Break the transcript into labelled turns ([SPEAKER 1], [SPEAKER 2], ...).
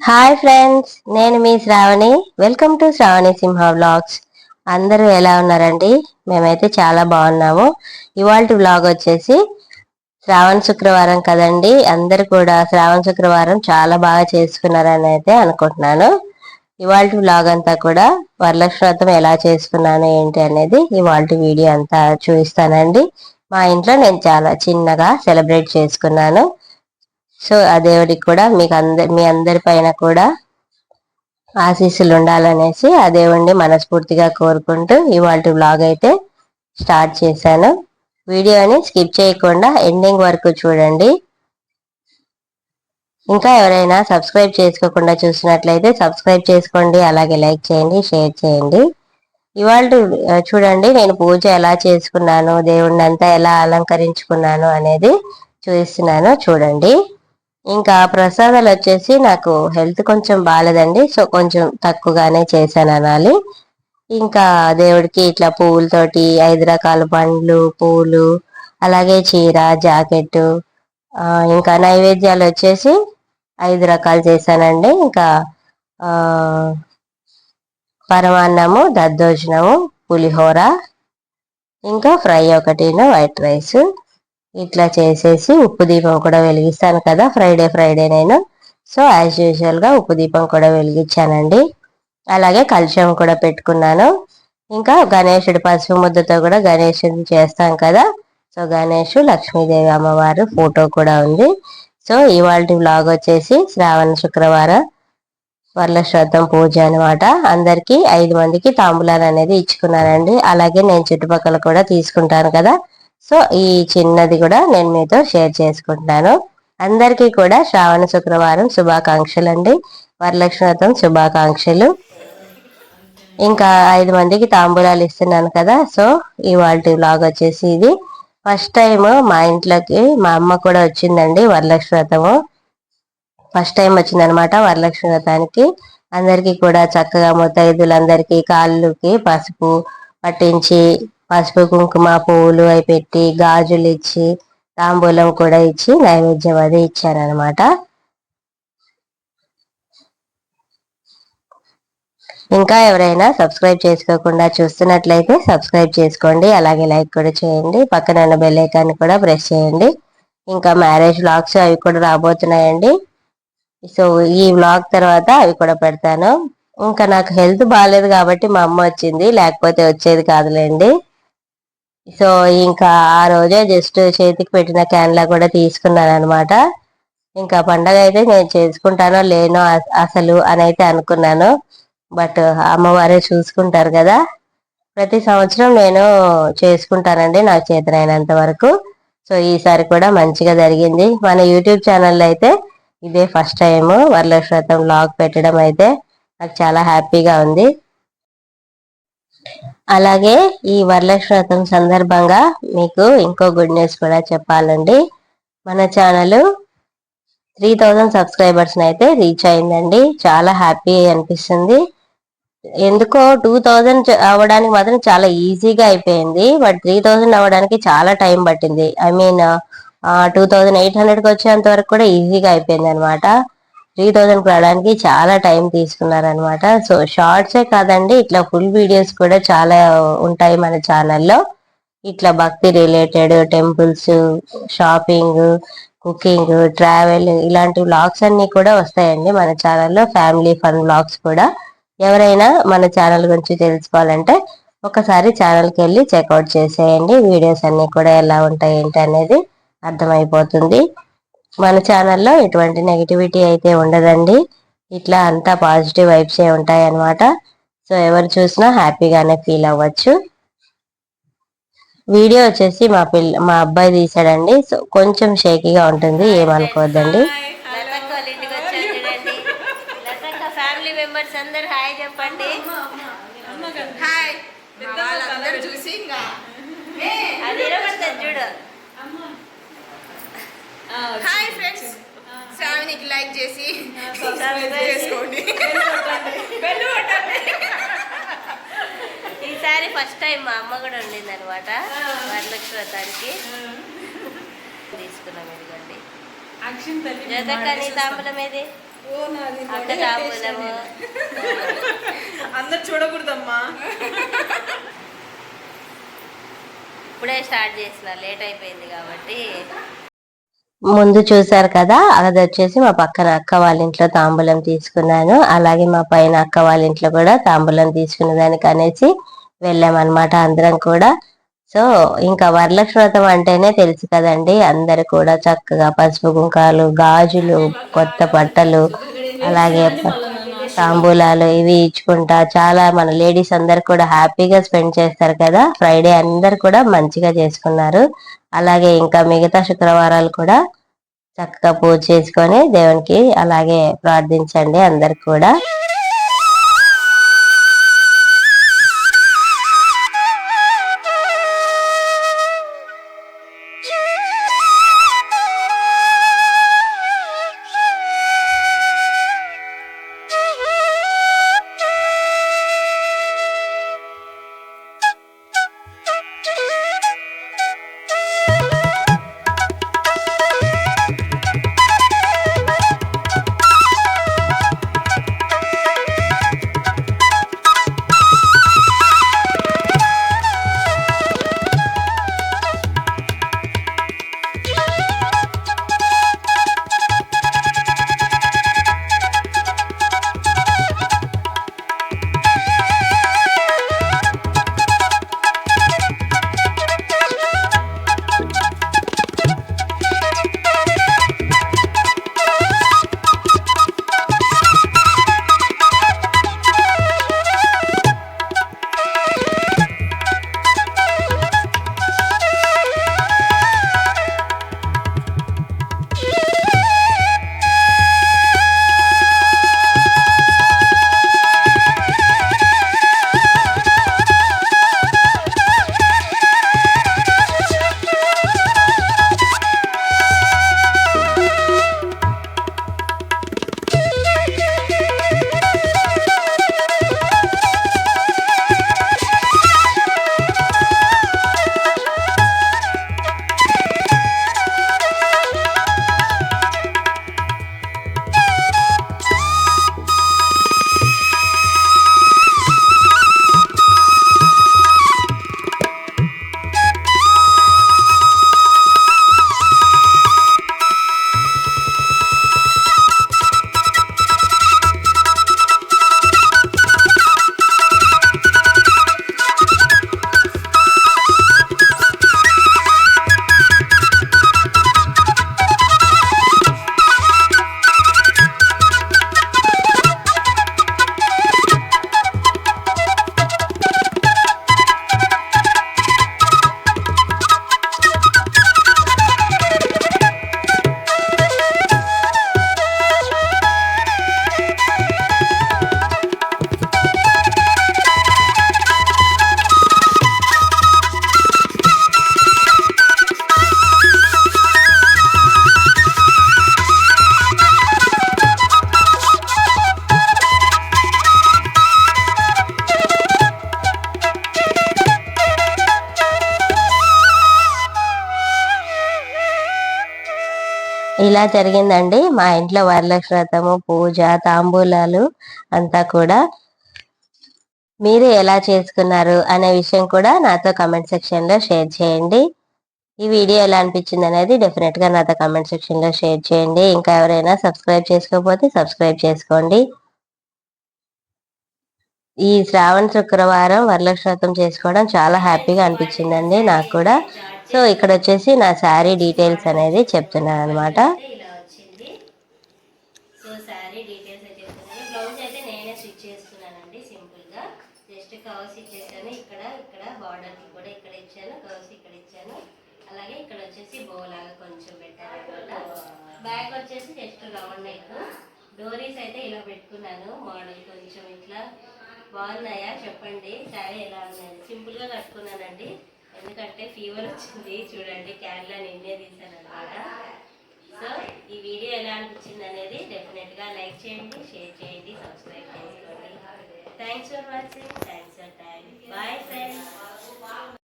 [SPEAKER 1] Hi friends నేను మీ Shravani. Welcome to Shravani Simha vlogs అందరూ ఎలా ఉన్నారండి? మేమైతే చాలా బాగున్నాము. ఇవాళ వ్లాగ్ వచ్చేసి శ్రావణ శుక్రవారం కదండి. అందరు కూడా శ్రావణ శుక్రవారం చాలా బాగా చేసుకున్నారని అయితే అనుకుంటున్నాను. ఇవాళ వ్లాగ్ అంతా కూడా వరలక్ష్మి వ్రతం ఎలా చేసుకున్నాను ఏంటి అనేది ఇవాళ వీడియో అంతా చూపిస్తానండి. మా ఇంట్లో నేను చాలా చిన్నగా సెలబ్రేట్ చేసుకున్నాను. సో ఆ దేవుడికి కూడా మీకు అందరి మీ అందరి పైన కూడా ఆశీస్సులు ఉండాలనేసి ఆ దేవుణ్ణి మనస్ఫూర్తిగా కోరుకుంటూ ఇవాళ బ్లాగ్ అయితే స్టార్ట్ చేశాను. వీడియోని స్కిప్ చేయకుండా ఎండింగ్ వరకు చూడండి. ఇంకా ఎవరైనా సబ్స్క్రైబ్ చేసుకోకుండా చూసినట్లయితే సబ్స్క్రైబ్ చేసుకోండి అలాగే లైక్ చేయండి షేర్ చేయండి. ఇవాళ చూడండి నేను పూజ ఎలా చేసుకున్నాను దేవుణ్ణి అంతా ఎలా అలంకరించుకున్నాను అనేది చూపిస్తున్నాను చూడండి. ఇంకా ప్రసాదాలు వచ్చేసి నాకు హెల్త్ కొంచెం బాగాలేదండి సో కొంచెం తక్కువగానే చేశాను అనాలి. ఇంకా దేవుడికి ఇట్లా పువ్వులతోటి ఐదు రకాల పండ్లు పూలు అలాగే చీర జాకెట్ ఇంకా నైవేద్యాలు వచ్చేసి ఐదు రకాలు చేశానండి. ఇంకా పరమాన్నము దద్దోజనము పులిహోర ఇంకా ఫ్రై ఒకటిను వైట్ రైస్. ఇట్లా చేసేసి ఉప్పు దీపం కూడా వెలిగిస్తాను కదా ఫ్రైడే ఫ్రైడే నేను. సో యాజ్ యూజువల్గా ఉప్పు దీపం కూడా వెలిగించానండి. అలాగే కలుషం కూడా పెట్టుకున్నాను. ఇంకా గణేషుడి పసుపు ముద్దతో కూడా గణేషుడిని చేస్తాం కదా. సో గణేషు లక్ష్మీదేవి అమ్మవారు ఫోటో కూడా ఉంది. సో ఇవాళ బ్లాగ్ వచ్చేసి శ్రావణ శుక్రవారం వర్లశ్రద్ధం పూజ అనమాట అందరికి ఐదు మందికి తాంబూలాలు అనేది ఇచ్చుకున్నానండి. అలాగే నేను చుట్టుపక్కల కూడా తీసుకుంటాను కదా. సో ఈ చిన్నది కూడా నేను మీతో షేర్ చేసుకుంటున్నాను. అందరికీ కూడా శ్రావణ శుక్రవారం శుభాకాంక్షలు అండి వరలక్ష్మి శుభాకాంక్షలు. ఇంకా ఐదు మందికి తాంబూలాలు ఇస్తున్నాను కదా సో ఇవాళ వ్లాగ్ వచ్చేసి ఇది. ఫస్ట్ టైం మా ఇంట్లోకి మా అమ్మ కూడా వచ్చిందండి వరలక్ష్మి వ్రతము ఫస్ట్ టైం వచ్చిందనమాట వరలక్ష్మి వ్రతానికి అందరికీ కూడా చక్కగా ముత్తైదులందరికీ కాళ్ళుకి పసుపు పట్టించి పసుపు కుంకుమ పువ్వులు అవి పెట్టి గాజులు ఇచ్చి తాంబూలం కూడా ఇచ్చి నైవేద్యం అది ఇచ్చారనమాట ఇంకా ఎవరైనా సబ్స్క్రైబ్ చేసుకోకుండా చూస్తున్నట్లయితే సబ్స్క్రైబ్ చేసుకోండి అలాగే లైక్ కూడా చేయండి పక్కన ఉన్న బెల్ ఐకాన్ కూడా ప్రెస్ చేయండి. ఇంకా మ్యారేజ్ వ్లాగ్స్ అవి కూడా రాబోతున్నాయండి. సో ఈ వ్లాగ్ తర్వాత అవి కూడా పెడతాను. ఇంకా నాకు హెల్త్ బాగాలేదు కాబట్టి మా అమ్మ వచ్చింది లేకపోతే వచ్చేది కాదులేండి. సో ఇంకా ఆ రోజే జస్ట్ చేతికి పెట్టిన క్యాన్లా కూడా తీసుకున్నాను అనమాట ఇంకా పండగ అయితే నేను చేసుకుంటానో లేనో అసలు అని అయితే అనుకున్నాను. బట్ అమ్మవారే చూసుకుంటారు కదా. ప్రతి సంవత్సరం నేను చేసుకుంటానండి నాకు చేతనైనంత వరకు. సో ఈసారి కూడా మంచిగా జరిగింది. మన యూట్యూబ్ ఛానల్లో అయితే ఇదే ఫస్ట్ టైం వరలక్ష్మి వ్లాగ్ పెట్టడం అయితే. నాకు చాలా హ్యాపీగా ఉంది. అలాగే ఈ వరలక్ష్మి సందర్భంగా మీకు ఇంకో గుడ్ న్యూస్ కూడా చెప్పాలండి. మన ఛానల్ త్రీ థౌజండ్ సబ్స్క్రైబర్స్ని అయితే రీచ్ అయిందండి. చాలా హ్యాపీ అనిపిస్తుంది. ఎందుకో టూ థౌజండ్ అవ్వడానికి మాత్రం చాలా ఈజీగా అయిపోయింది. బట్ త్రీ థౌజండ్ అవ్వడానికి చాలా టైం పట్టింది. I mean two thousand eight హండ్రెడ్కి వచ్చేంత వరకు కూడా ఈజీగా అయిపోయింది అనమాట త్రీ థౌజండ్కి రావడానికి చాలా టైం తీసుకున్నారనమాట సో షార్ట్సే కాదండి ఇట్లా ఫుల్ వీడియోస్ కూడా చాలా ఉంటాయి మన ఛానల్లో ఇట్లా భక్తి related temples shopping cooking travel ఇలాంటి వ్లాగ్స్ అన్నీ కూడా వస్తాయండి మన ఛానల్లో ఫ్యామిలీ ఫన్ వ్లాగ్స్ కూడా. ఎవరైనా మన ఛానల్ గురించి తెలుసుకోవాలంటే ఒకసారి ఛానల్కి వెళ్ళి చెక్అవుట్ చేసేయండి. వీడియోస్ అన్నీ కూడా ఎలా ఉంటాయి ఏంటి అనేది అర్థమైపోతుంది. మన ఛానల్లో ఎటువంటి నెగిటివిటీ అయితే ఉండదండి ఇట్లా అంతా పాజిటివ్ వైబ్సే ఉంటాయి అనమాట సో ఎవరు చూసినా హ్యాపీగానే ఫీల్ అవ్వచ్చు వీడియో వచ్చేసి మా పిల్ల మా అబ్బాయి తీసాడండి సో కొంచెం షేకీగా ఉంటుంది ఏమనుకోవద్దండి ఫ్యామిలీ మెంబర్స్ అందరు హాయ్ చెప్పండి
[SPEAKER 2] హాయ్ చూసి ఇంకా
[SPEAKER 1] అది చూడు
[SPEAKER 2] హాయ్ ఫ్రెండ్స్. శ్రావణికి లైక్ చేసి చేసుకోండి.
[SPEAKER 1] ఈసారి ఫస్ట్ టైం మా అమ్మ కూడా ఉండింది అనమాట వరలక్ష్మి వ్రతానికి. తీసుకున్నాం ఇదిగోండి. జతక నీ తాంబూలం ఏది?
[SPEAKER 3] అక్క తాంబూలము.
[SPEAKER 2] అందరు చూడకూడదమ్మా.
[SPEAKER 3] ఇప్పుడే స్టార్ట్ చేసిన లేట్ అయిపోయింది కాబట్టి.
[SPEAKER 1] ముందు చూసారు కదా అది వచ్చేసి మా పక్కన అక్క వాళ్ళ ఇంట్లో తాంబూలం తీసుకున్నాను. అలాగే మా పైన అక్క వాళ్ళ ఇంట్లో కూడా తాంబూలం తీసుకున్న దానికి అనేసి వెళ్ళామన్నమాట అందరం కూడా. సో ఇంకా వరలక్ష్మి వ్రతం అంటేనే తెలుసు కదండి అందరు కూడా చక్కగా పసుపు కుంకాలు గాజులు కొత్త బట్టలు అలాగే తాంబూలాలు ఇవి ఇచ్చుకుంటా. చాలా మన లేడీస్ అందరు కూడా హ్యాపీగా స్పెండ్ చేస్తారు కదా. ఫ్రైడే అందరు కూడా మంచిగా చేసుకున్నారు. అలాగే ఇంకా మిగతా శుక్రవారాలు కూడా చక్కగా పూజ చేసుకొని దేవునికి అలాగే ప్రార్థించండి అందరు కూడా. ఇలా జరిగిందండి. మా ఇంట్లో వరలక్ష్మి వ్రతము పూజ తాంబూలాలు అంతా కూడా మీరు ఎలా చేసుకున్నారు అనే విషయం కూడా నాతో కమెంట్ సెక్షన్లో షేర్ చేయండి. ఈ వీడియో ఎలా అనిపించింది అనేది డెఫినెట్గా నాతో కమెంట్ సెక్షన్లో షేర్ చేయండి. ఇంకా ఎవరైనా సబ్స్క్రైబ్ చేసుకోకపోతే సబ్స్క్రైబ్ చేసుకోండి. ఈ శ్రావణ శుక్రవారం వరలక్ష్మి వ్రతం చేసుకోవడం చాలా హ్యాపీగా అనిపించిందండి నాకు కూడా. సో ఇక్కడ వచ్చేసి నా శారీ డీటెయిల్స్ అనేది చెప్తున్నాను అనమాట
[SPEAKER 3] ఇలా వచ్చింది సో శారీ డీటెయిల్స్ అయితే చెప్తున్నాను. బ్లౌజ్ అయితే నేనే స్టిచ్ చేసుకున్నానండి సింపుల్గా జస్ట్ కవర్స్ ఇచ్చేసాను. ఇక్కడ ఇక్కడ బార్డర్ కూడా ఇక్కడ ఇచ్చాను. కవర్స్ ఇక్కడ ఇచ్చాను. అలాగే ఇక్కడ వచ్చేసి బో లాగా కొంచెం పెట్టాను అనమాట బ్యాగ్ వచ్చేసి జస్ట్ రౌండ్ నెక్. డోరీస్ అయితే ఇలా పెట్టుకున్నాను. మోడల్ కొంచెం ఇట్లా బాగున్నాయా? చెప్పండి. శారీ ఎలా ఉన్నాయి సింపుల్గా కట్టుకున్నానండి. ఎందుకంటే ఫీవర్ వచ్చింది చూడండి కేరళ నిన్నే తీసాను అనమాట. సో ఈ వీడియో ఎలా అనిపించింది అనేది డెఫినెట్గా లైక్ చేయండి షేర్ చేయండి సబ్స్క్రైబ్ చేసుకోండి. Thanks for watching thanks for time bye friends